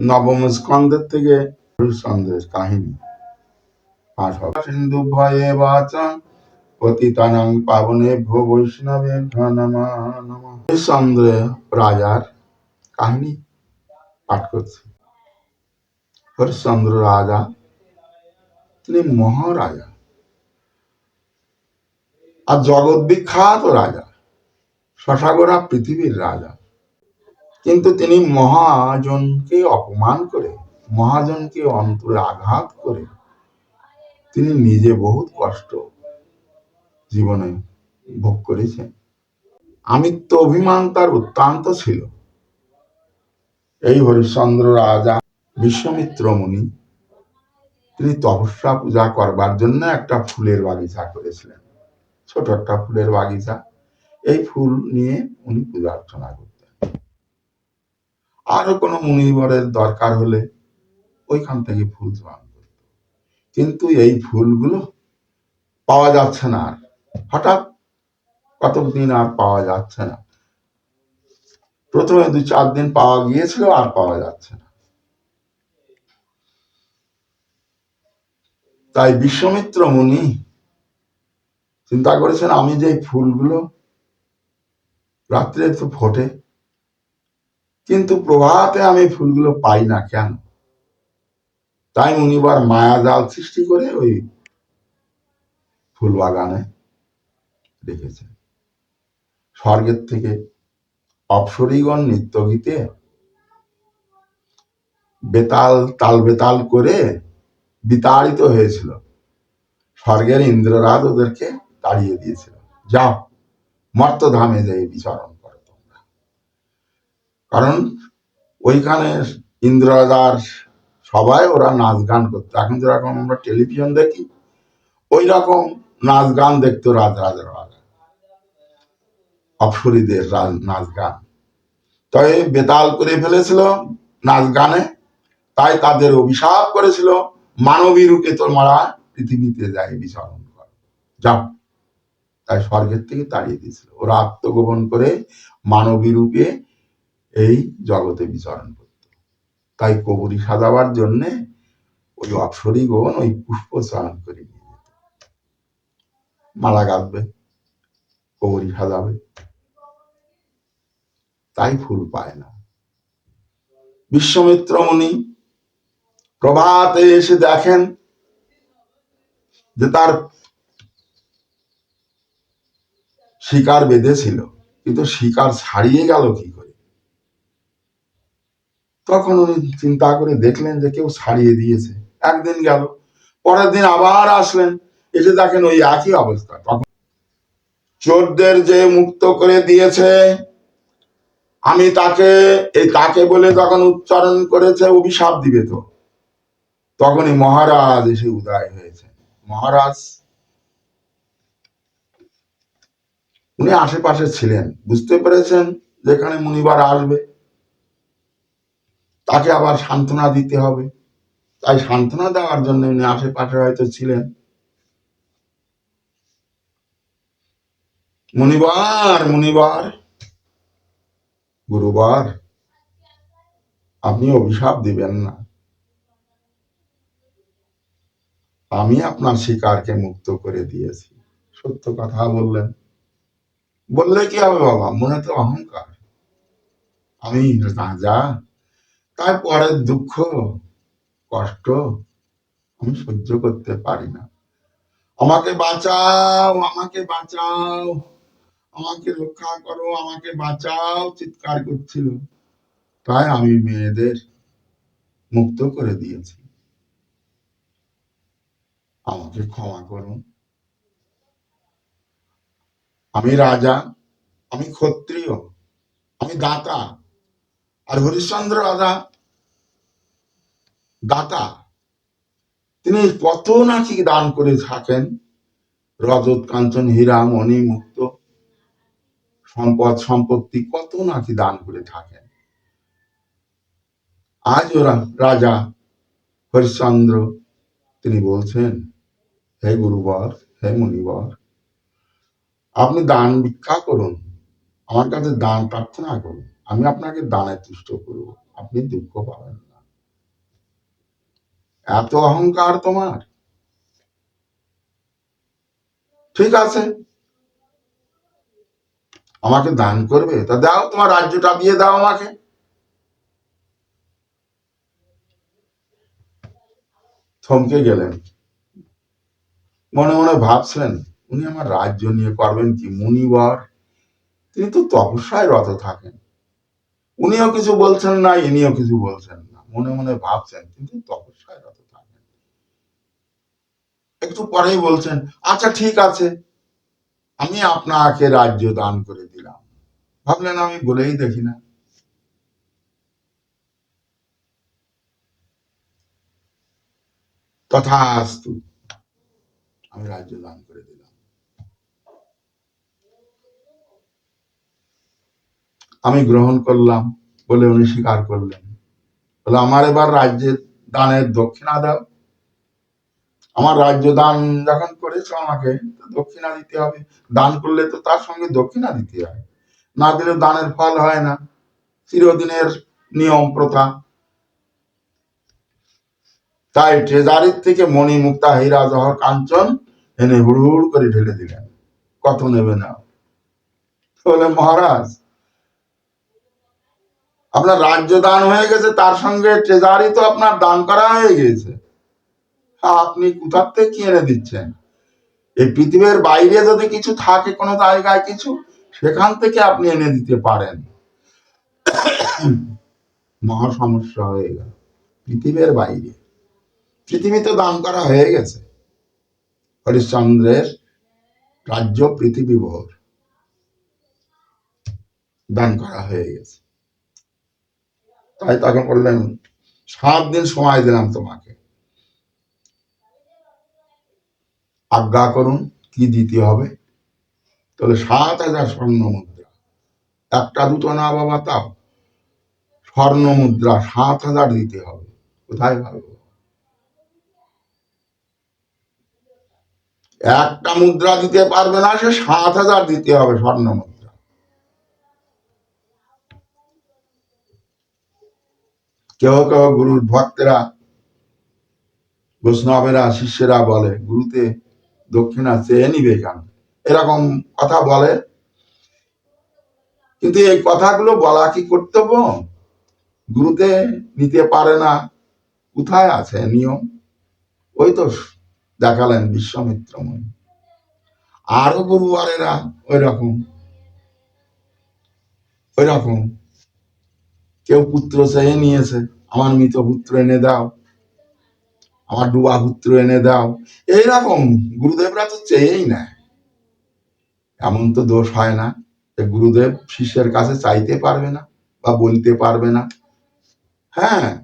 নবম স্কন্ধের থেকে হরিশ্চন্দ্রের কাহিনী। পাঠ হবে। সিন্ধু ভয়ে বাচা, পতিতানাং পাবনে ভো বৈষ্ণবে হরিশ্চন্দ্র রাজার কাহিনী পাঠ করছি। হরিশ্চন্দ্র রাজা, তিনি মহারাজা। আর জগৎ বিখ্যাত রাজা শশাগোরা পৃথিবীর রাজা। কিন্তু তিনি মহাজনকে অপমান করে, মহাজনকে অন্তরে আঘাত করে তিনি নিজে বহুত কষ্ট জীবনে ভোগ করেছেন। আমিত্ব অভিমান তার অত্যন্ত ছিল। এই হরিশ্চন্দ্র রাজা বিশ্বমিত্র মুনি, তিনি তপস্যা পূজা করবার জন্য একটা ফুলের বাগিচা করেছিলেন। ছোট একটা ফুলের বাগিচা। এই ফুল নিয়ে উনি পূজা অর্চনা করতেন। আরও কোনো মুনিবরের দরকার হলে ওইখান থেকে ফুল জোগান করত। কিন্তু এই ফুলগুলো পাওয়া যাচ্ছে না আর। হঠাৎ কতদিন আর পাওয়া যাচ্ছে না। প্রথমে দু চার দিন পাওয়া গিয়েছিল, আর পাওয়া যাচ্ছে না। তাই বিশ্বমিত্র মুনি চিন্তা করেছেন, আমি যে ফুলগুলো রাত্রে তো ফোটে কিন্তু প্রভাতে আমি ফুলগুলো পাই না কেন? তাই মুনিবার মায়া জাল সৃষ্টি করে ওই ফুল বাগানে রেখেছে। স্বর্গের থেকে অপসরীগণ নৃত্য গীতে বেতাল, তাল বেতাল করে বিতাড়িত হয়েছিল। স্বর্গের ইন্দ্ররাজ ওদেরকে তাড়িয়ে দিয়েছিল। যাও, মর্তধামে যাই বিচরণ। কারণ ওইখানে ইন্দ্ররাজার সবাই ওরা নাচ গান করতো। এখন যেরকম আমরা টেলিভিশন দেখি ওই রকম নাচ গান দেখতো রাজা অপসরীদের রা- নাচ গান। তবে বেতাল করে ফেলেছিল নাচ গানে, তাই তাদের অভিশাপ করেছিল, মানবী রূপে তোমরা পৃথিবীতে যায় বিচরণ করো। যাও তাই স্বর্গের থেকে তাড়িয়ে দিয়েছিল। ওরা আত্মগোপন করে মানবী রূপে এই জগতে বিচরণ করত। তাই কবরী সাজাবার জন্যে ওই অপসরীগণ ওই পুষ্প চয়ন করে নিয়ে যেত। মালা গাঁথবে কবরী সাজাবে। তাই ফুল পায় না। বিশ্বমিত্র মুনি প্রভাতে এসে দেখেন যে তার শিকার বেঁধেছিল, কিন্তু শিকার ছাড়িয়ে গেল কি করে? তখন উনি চিন্তা করে দেখলেন যে কেউ ছাড়িয়ে দিয়েছে। একদিন গেল, পরের দিন আবার আসলেন, এসে দেখেন ওই একই অবস্থা। তখন চোরদের যে মুক্ত করে দিয়েছে, আমি তাকে, এই তাকে বলে তখন উচ্চারণ করেছে, অভিশাপ দিবে তো। তখনই মহারাজ এসে উদয় হয়েছে। মহারাজ, উনি আশেপাশে ছিলেন, বুঝতে পেরেছেন যেখানে মুনিবার আসবে। তাকে আবার সান্ত্বনা দিতে হবে। তাই সান্ত্বনা দেওয়ার জন্য উনি আশেপাশে হয়তো ছিলেন। মুনিবার মুনিবার, গুরুবার, আপনি অভিশাপ দিবেন না। আমি আপনার শিকারকে মুক্ত করে দিয়েছি। সত্য কথা বললেন। বললে কি হবে বাবা? মনে তো অহংকার। আমি রাজা তার পরের দুঃখ, কষ্ট আমি সহ্য করতে পারি না। আমাকে বাঁচাও আমাকে বাঁচাও, আমাকে রক্ষা করো, আমাকে বাঁচাও, চিৎকার করছিল। তাই আমি মেয়েদের মুক্ত করে দিয়েছি। আমাকে ক্ষমা করুন আমি রাজা, আমি ক্ষত্রিয়, আমি দাতা আর হরিশ্চন্দ্র রাজা দাতা, তিনি কত নাকি দান করে থাকেন। রজত কাঞ্চন হীরা মণি মুক্ত, সম্পদ সম্পত্তি কত নাকি দান করে থাকেন। আজ ওরা রাজা হরিশ্চন্দ্র, তিনি বলছেন, হে গুরুবর, হে মুনিবর, আপনি দান ভিক্ষা করুন, আমার কাছে দান প্রার্থনা করুন। আমি আপনাকে দানে তুষ্ট করব, আপনি দুঃখ পাবেন না। এত অহংকার তোমার? ঠিক আছে। আমাকে দান করবে? তা দাও, তোমার রাজ্যটা দিয়ে দাও আমাকে। থমকে গেলেন। মনে মনে ভাবছেন উনি আমার রাজ্য নিয়ে করবেন কি? মুনিবর? তিনি তো তপস্যায় রত থাকেন। উনিও কিছু বলছেন না, ইনিও কিছু বলছেন না। মনে মনে ভাবছেন, কিন্তু তপস্যায় রত থাকেন একটু পরেই বলছেন আচ্ছা ঠিক আছে, আমি আপনাকে রাজ্য দান করে দিলাম। ভাবলেন আমি বলেই দেখি না। তথাস্তু আমি রাজ্য দান করে দিলাম। আমি গ্রহণ করলাম বলে উনি স্বীকার করলেন। বলে, আমার এবার রাজ্যের দানের দক্ষিণা দাও। আমার রাজ্য দান যখন করেছ আমাকে দক্ষিণা দিতে হবে। দান করলে তো তার সঙ্গে দক্ষিণা দিতে হয়। না দিলে দানের ফল হয় না। চিরদিনের নিয়ম প্রথা। তাই ট্রেজারির থেকে মণি মুক্তা হীরা জহর কাঞ্চন এনে হুড় করে ঢেলে দিলেন। কত নেবে না? বলে, মহারাজ আপনার রাজ্য দান হয়ে গেছে, তার সঙ্গে ট্রেজারি তো আপনার দান করা হয়ে গেছে আপনি কোথার থেকে কি এনে দিচ্ছেন? এই পৃথিবীর বাইরে যদি কিছু থাকে কোনো জায়গায় কিছু, সেখান থেকে আপনি এনে দিতে পারেন। মহা সমস্যা হয়ে গেল। পৃথিবীর বাইরে। পৃথিবী তো দান করা হয়ে গেছে। হরিশ্চন্দ্রের রাজ্য পৃথিবী ভোর। দান করা হয়ে গেছে। তাই তখন বললেন, সাত দিন সময় দিলাম তোমাকে। আজ্ঞা করুন, কি দিতে হবে? তাহলে সাত হাজার স্বর্ণ মুদ্রা। একটা দুটো না বাবা তাও। স্বর্ণ মুদ্রা সাত হাজার দিতে হবে। কোথায় ভালো একটা মুদ্রা দিতে পারবে না সে, সাত হাজার দিতে হবে স্বর্ণ মুদ্রা। কেউ কেউ গুরুর ভক্তেরা, বৈষ্ণবেরা, শিষ্যেরা বলে, গুরুতে দক্ষিণা চেয়ে নিবে কেন? এরকম কথা বলে। কিন্তু এই কথাগুলো বলা কি কর্তব্য? গুরুতে নিতে পারে না। কোথায় আছে নিয়ম? ওই তো দেখালেন বিশ্বমিত্র মুনি আরও গুরুবারেরা ওই রকম ওই রকম কেউ পুত্র চেয়ে নিয়েছে, আমার মৃত পুত্র এনে দাও, আমার ডুবা পুত্র এনে দাও। এইরকম গুরুদেবরা তো চেয়েই নেয় এমন তো দোষ হয় না যে গুরুদেব শিষ্যের কাছে চাইতে পারবে না বা বলতে পারবে না। হ্যাঁ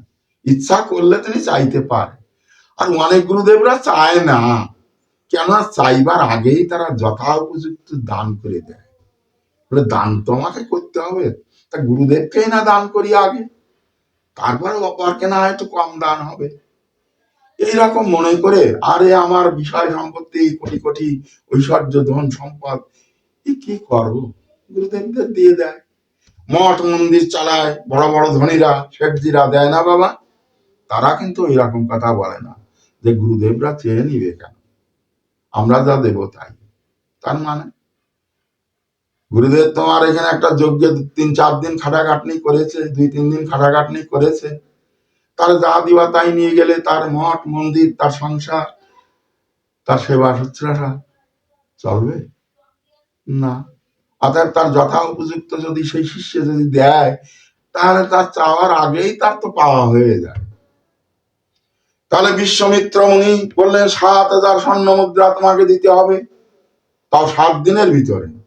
ইচ্ছা করলে তিনি চাইতে পারে। আর অনেক গুরুদেবরা চায় না। কেননা চাইবার আগেই তারা যথা উপযুক্ত দান করে দেয়। দান তো আমাকে করতে হবে তা গুরুদেবকেই না দান করি আগে। তারপরে অপরকে না হয়তো কম দান হবে। এইরকম মনে করে আরে আমার বিষয় সম্পত্তি, কোটি কোটি ঐশ্বর্য, ধন সম্পদ, এ কি করব? গুরুদেবদের দিয়ে দেয়। মঠ মন্দির চালায়, বড় বড় ধনীরা, শেঠজিরা দেয় না বাবা। তারা কিন্তু এরকম কথা বলে না যে গুরুদেবরা চেয়ে নিবে কেন? আমরা যা দেব তাই। তার মানে গুরুদেব তোমার এখানে একটা যজ্ঞ তিন চার দিন খাটাখাটনি করেছে, দুই তিন দিন খাটাখাটনি করেছে। তার যা দিবা তাই নিয়ে গেলে তার মঠ, মন্দির, তার সংসার, তার সেবা শুশ্রূষা চলবে? না। অর্থাৎ তার যথা উপযুক্ত যদি সেই শিষ্য যদি দেয়, তাহলে তার চাওয়ার আগেই তার তো পাওয়া হয়ে যায়। তাহলে বিশ্বমিত্র মুনি বললেন, সাত হাজার স্বর্ণ মুদ্রা তোমাকে দিতে হবে। তাও সাত দিনের ভিতরে।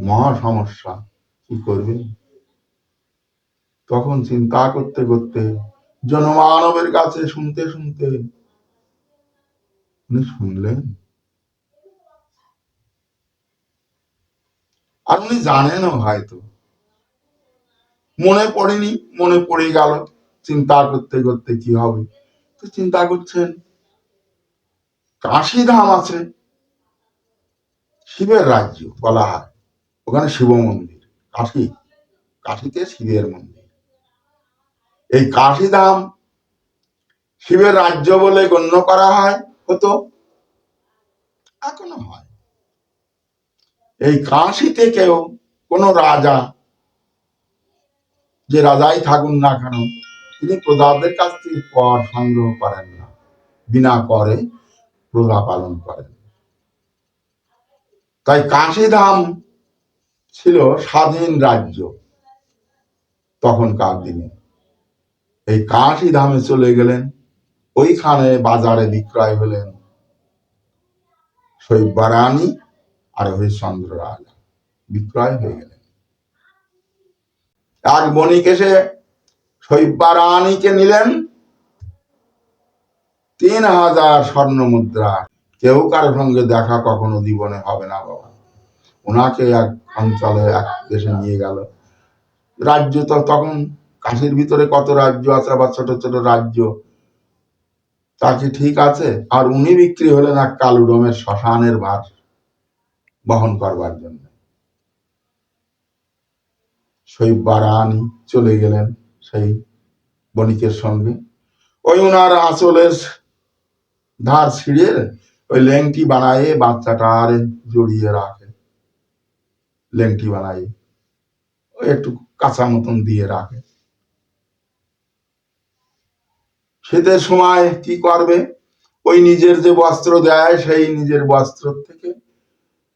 মহা সমস্যা কি করবে তখন চিন্তা করতে করতে জনমানবের কাছে শুনতে শুনতে উনি শুনলেন। আর উনি জানেনও হয়তো। মনে পড়েনি, মনে পড়ে গেল। চিন্তা করতে করতে কি হবে? তো চিন্তা করছেন কাশি ধাম আছে, শিবের রাজ্য বলা হয়। ওখানে শিব মন্দির, কাশী, কাশীতে শিবের মন্দির। এই কাশিধাম শিবের রাজ্য বলে গণ্য করা হয়, হতো? এখনও হয়। এই কাশিতে কেউ কোন রাজা, যে রাজাই থাকুন না কেন, তিনি প্রজাদের কাছ থেকে কর সংগ্রহ করেন না। বিনা করে প্রজা পালন করেন। তাই কাশিধাম ছিল স্বাধীন রাজ্য তখনকার দিনে। এই কাশি ধামে চলে গেলেন, ওইখানে বাজারে বিক্রয় হলেন শৈবারানী আর হরিশ্চন্দ্র রাজা। বিক্রয় হয়ে গেলেন। এক বণিক এসে শৈবারানীকে নিলেন। তিন হাজার স্বর্ণ মুদ্রা কেউ কারোর সঙ্গে দেখা কখনো জীবনে হবে না বাবা। ওনাকে এক অঞ্চলে, এক দেশে নিয়ে গেল। রাজ্য তো তখন কাশির ভিতরে কত রাজ্য আছে আবার ছোট ছোট রাজ্য? তা কি ঠিক আছে? আর উনি বিক্রি হলেন এক কালুডমের শ্মশানের ভার বহন করবার জন্য। সেই বারানি চলে গেলেন সেই বণিকের সঙ্গে। ওই উনার আঁচলের ধার ছিঁড়ে ওই লেংটি বানায়ে বাচ্চাটার জড়িয়ে রাখে লেংটি বানাই, ওই একটু কাঁচা মতন দিয়ে রাখে। শীতের সময় কি করবে? ওই নিজের যে বস্ত্র দেয়, সেই নিজের বস্ত্র থেকে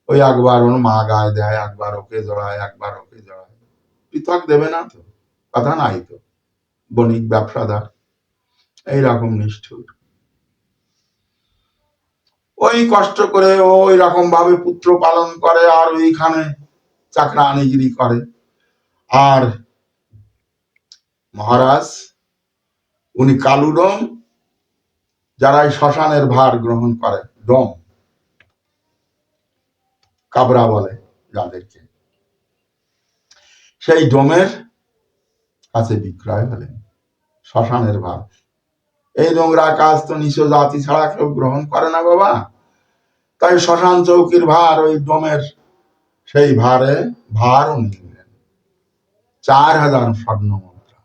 ওই একবার ওর মা গায়ে দেয়, একবার ওকে জড়ায়, একবার ওকে জড়ায়। পৃথক দেবে না তো কথা নাই তো, বণিক ব্যবসাদার, এইরকম নিষ্ঠুর। ওই কষ্ট করে ওই রকম ভাবে পুত্র পালন করে আর ওইখানে চাকরা আনিগিরি করে। আর মহারাজ, উনি কালুডম যারা এই শ্মশানের ভার গ্রহণ করে, ডম। কাবরা বলে যাদেরকে। সেই ডোমের কাছে বিক্রয় হলেন শ্মশানের ভার। এই নোংরা কাজ তো নিচ জাতি ছাড়া কেউ গ্রহণ করে না বাবা। তাই শ্মশান চৌকির ভার ওই ডোমের সেই ভারে ভার নিলেন চার হাজার স্বর্ণ মুদ্রা।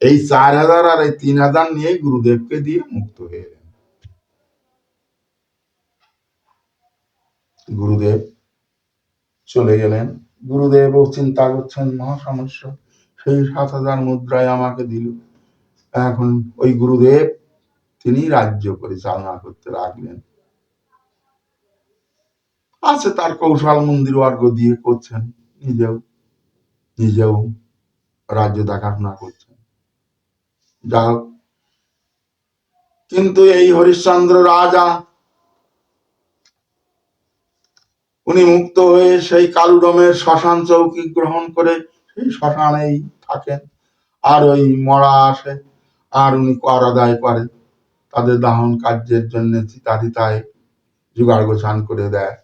এই চার হাজার আর এই তিন হাজার নিয়ে গুরুদেবকে দিয়ে মুক্ত হয়ে গেলেন গুরুদেব চলে গেলেন। গুরুদেবও চিন্তা করছেন মহা সমস্যা সেই সাত হাজার মুদ্রায় আমাকে দিল। এখন ওই গুরুদেব, তিনি রাজ্য পরিচালনা করতে লাগলেন। আছে তার কৌশল, মন্দির বর্গ দিয়ে করছেন, নিজেও নিজেও রাজ্য দেখাশোনা করছেন। যা কিন্তু এই হরিশ্চন্দ্র রাজা, উনি মুক্ত হয়ে সেই কালুডমের শ্মশান চৌকি গ্রহণ করে সেই শ্মশানেই থাকেন। আর ওই মরা আসে, আর উনি কর আদায় করে, তাদের দাহন কার্যের জন্য চিতাধিতায় জোগাড় গোছান করে দেয়।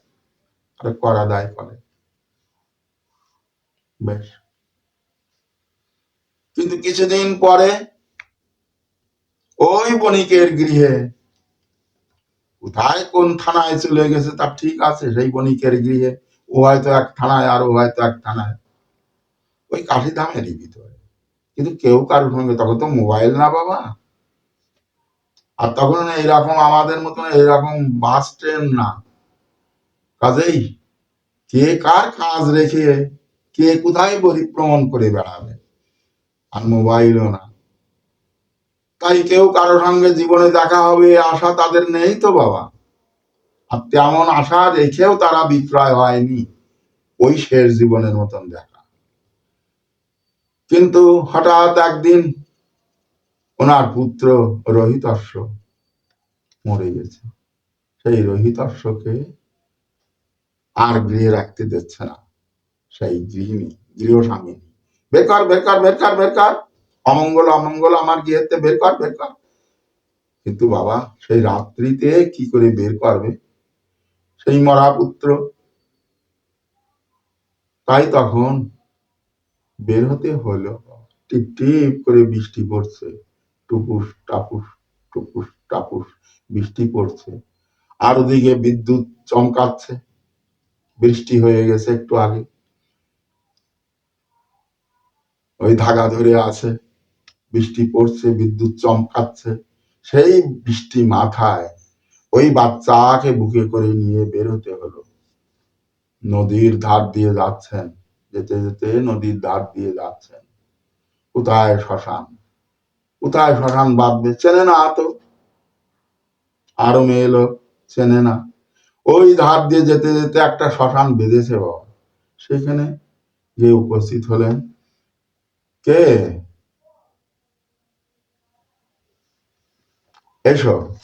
আর কর আদায় করে বেশ। কিন্তু কিছুদিন পরে ওই বণিকের গৃহে কোথায় কোন থানায় চলে গেছে তা ঠিক আছে, সেই বণিকের গৃহে। ও হয়তো এক থানায়, আর ও হয়তো এক থানায়। ওই কাঠি ধামেরই ভিতরে। কিন্তু কেউ কারোর সঙ্গে তখন তো মোবাইল না বাবা। আর তখন এইরকম আমাদের মতন এইরকম বাস ট্রেন না। কাজেই কে কার কাজ রেখে কে কোথায় পরিভ্রমণ করে বেড়াবে? আর মোবাইলও না। তাই কেউ কারোর সঙ্গে জীবনে দেখা হবে আশা তাদের নেই তো বাবা। আর তেমন আশা রেখেও তারা বিক্রয় হয়নি ওই শেষ জীবনের মতন দেখা। কিন্তু হঠাৎ একদিন ওনার পুত্র রোহিতর্ষ মরে গেছে। সেই রোহিতর্ষকে আর গৃহে রাখতে দিচ্ছে না। সেই গৃহিণী গৃহস্বামিনী বের কর বের কর বের কর বের কর। অমঙ্গল অমঙ্গল আমার গৃহেতে, বের কর বের কর। কিন্তু বাবা, সেই রাত্রিতে কি করে বের করবে? সেই মরা পুত্র তাই তখন বের হতে হলো, টিপ টিপ করে বৃষ্টি পড়ছে। টুপুস, টাপুস টুপুস, টাপুস, বৃষ্টি পড়ছে। আর ওদিকে বিদ্যুৎ চমকাচ্ছে। বৃষ্টি হয়ে গেছে একটু আগে। ওই ধাগা ধরে আছে, বৃষ্টি পড়ছে, বিদ্যুৎ চমকাচ্ছে, সেই বৃষ্টি মাথায় ওই বাচ্চাকে বুকে করে নিয়ে বেরোতে হলো। নদীর ধার দিয়ে যাচ্ছেন, যেতে যেতে নদীর ধার দিয়ে যাচ্ছেন। কোথায় শ্মশান? কোথায় শ্মশান বাঁধবে? চেনে না তো। আরও মেয়ে লোক চেনে না। ওই ধার দিয়ে যেতে যেতে একটা শ্মশান বেঁধেছে বাবা। সেখানে গিয়ে উপস্থিত হলেন। কে? এসো।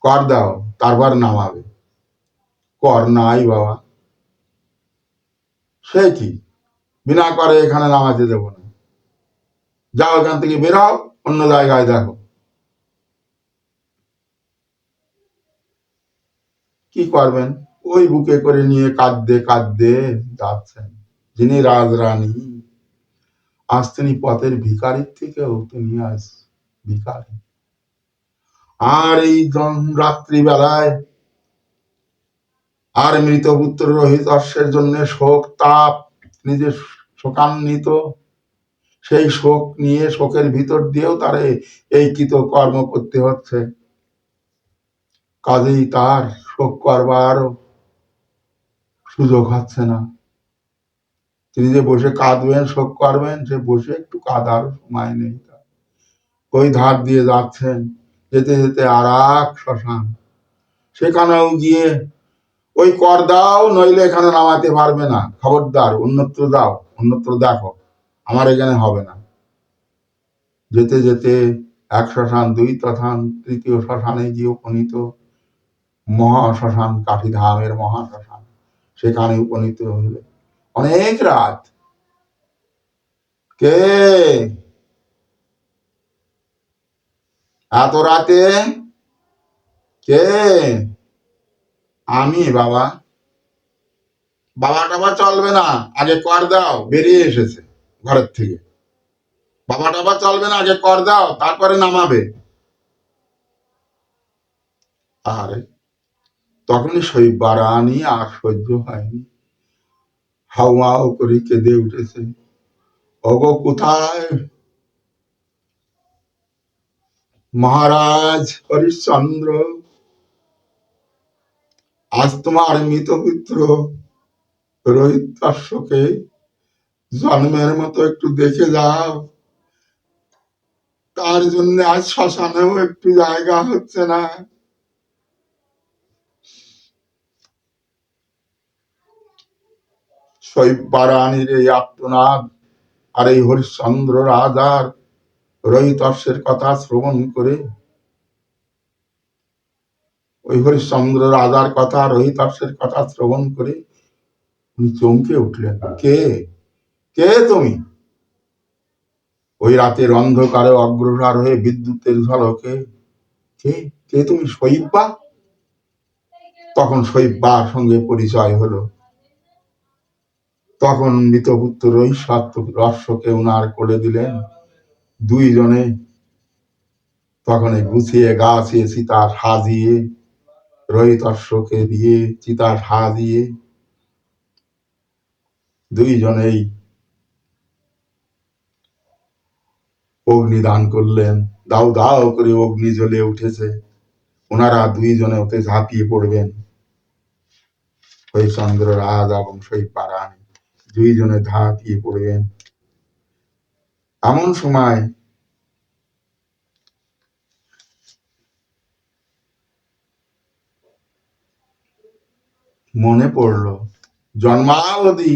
কর দাও, তারপর নামাবে। কর নাই বাবা। সে কি? বিনা করে এখানে নামাতে দেবো না। যাও এখান থেকে বেরাও অন্য জায়গায় দেখো। কি করবেন? ওই বুকে করে নিয়ে কাঁদতে কাঁদতে যাচ্ছেন যিনি রাজরানী। আজ তিনি পথের ভিকারির থেকেও তিনি আজ ভিকারি আর এই রাত্রিবেলায় আর মৃত পুত্র রোহিত অশ্বের জন্য শোক তাপ নিজে শোকান্বিত। সেই শোক নিয়ে শোকের ভিতর দিয়েও তারে এই কৃত কর্ম করতে হচ্ছে। কাজেই তার শোক করবার সুযোগ হচ্ছে না। তিনি যে বসে কাঁদবেন, শোক করবেন, সে বসে একটু কাঁদার সময় নেই ওই ধার দিয়ে যাচ্ছেন, যেতে যেতে আর এক শ্মশান। সেখানেও গিয়ে, ওই কর দাও, নইলে এখানে নামাতে পারবে না। খবরদার, অন্যত্র দাও অন্যত্র দেখো, আমার এখানে হবে না। যেতে যেতে এক শ্মশান, দুই তথান, তৃতীয় শ্মশানে গিয়ে উপনীত মহা শ্মশান কাঠিধামের মহা শ্মশান সেখানে উপনীত হইলে। অনেক রাত। কে? এত রাতে? কে? আমি, বাবা। বাবা টাবা চলবে না। আগে কর দাও। বেরিয়ে এসেছে ঘরের থেকে। বাবা টাবা চলবে না, আগে কর দাও। তারপরে নামাবে। আরে তখনই শৈবারানি আর সহ্য হয়নি। হাওয়াও করে কেঁদে উঠেছে। ওগো কোথায়? মহারাজ, হরিশ্চন্দ্র, আজ তোমার মৃত পুত্র রোহিতাশ্বকে জন্মের মতো একটু দেখে যাও। তার জন্য আজ শ্মশানেও একটু জায়গা হচ্ছে না। শৈবারানির এই আত্মনাদ আর এই হরিশ্চন্দ্র রাজার রহিতস্যের কথা শ্রবণ করে। ওই হরিশ্চন্দ্র রাজার কথা রহিতস্যের কথা শ্রবণ করে উনি চমকে উঠলেন। কে? কে তুমি? ওই রাতের অন্ধকারে অগ্রসর হয়ে বিদ্যুতের ঝলকে। কে? কে তুমি? শৈব্বা তখন শৈব্বার সঙ্গে পরিচয় হলো। তখন মৃতপুত্র রহিষাত্ম রস্যকে উনার কোলে দিলেন। দুইজনে তখন গুছিয়ে গাছিয়ে চিতা সাজিয়ে রহিতস্যকে দিয়ে চিতা সাজিয়ে দুইজনেই অগ্নিদান করলেন। দাও দাও করে অগ্নি জ্বলে উঠেছে। ওনারা দুইজনে ওতে ঝাঁপিয়ে পড়বেন। হরিচন্দ্র রাজ এবং সেই পারায়ণ দুইজনে ঝাঁপিয়ে পড়বেন। এমন সময় মনে পড়ল জন্মাবধি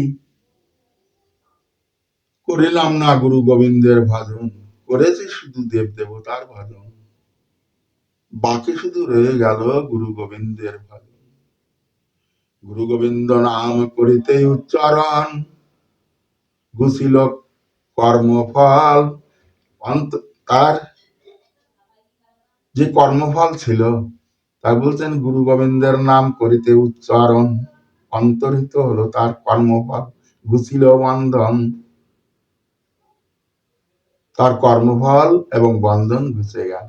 করিলাম না গুরু গোবিন্দের ভজন, করেছি শুধু দেব দেবতার ভজন। বাকি শুধু রয়ে গেল গুরু গোবিন্দের ভজন। গুরু গোবিন্দ নাম করিতে উচ্চারণ। গুছিল কর্মফল তার যে কর্মফল ছিল তা বলছেন গুরু গোবিন্দের নাম করিতে উচ্চারণ। অন্তরিত হলো তার কর্মফল গুছিল বন্ধন তার কর্মফল এবং বন্ধন ঘুচে গেল।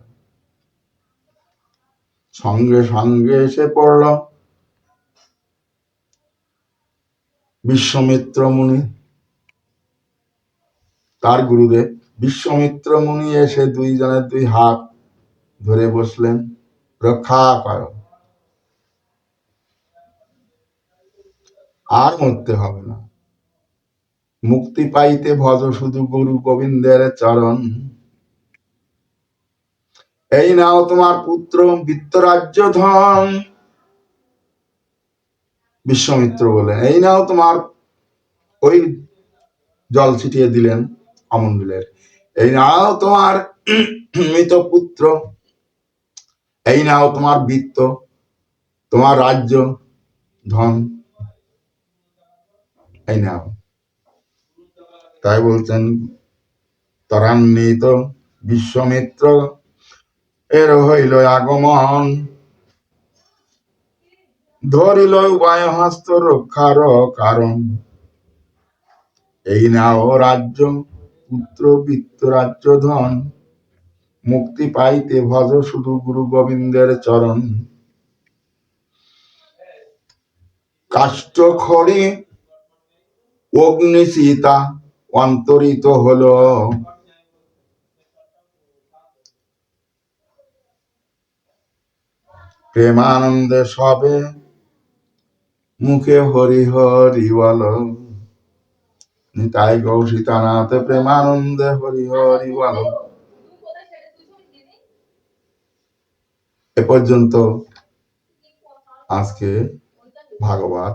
সঙ্গে সঙ্গে এসে পড়ল। বিশ্বমিত্র মুনি তার গুরুদেব বিশ্বমিত্র মুনি এসে দুইজনের দুই হাত ধরে বসলেন, রক্ষা করো। আর মরতে হবে না। মুক্তি পাইতে ভজ শুধু গুরু গোবিন্দের চরণ। এই নাও তোমার পুত্র বিত্তরাজ্য ধন বিশ্বমিত্র বলেন এই নাও তোমার ওই জল ছিটিয়ে দিলেন অমণ্ডলের এই নাও তোমার মৃত পুত্র এই নাও তোমার বৃত্ত, তোমার রাজ্য, ধন। এই নাও। তাই বলছেন, ত্বরান্বিত বিশ্বমিত্র, এর হইল আগমন। ধরিল উভয় হস্ত রক্ষার কারণ। এই নাও রাজ্য, পুত্র বৃত্ত রাজ্য, ধন। মুক্তি পাইতে ভজ শুধু গুরু গোবিন্দের চরণ। কাষ্ঠ খড়ি অগ্নি সীতা অন্তরিত হলো। প্রেমানন্দে সবে মুখে হরি হরি বল। নিতাই গৌসীতানাথ প্রেমানন্দে হরি হরি বল। এ পর্যন্ত আজকে ভাগবত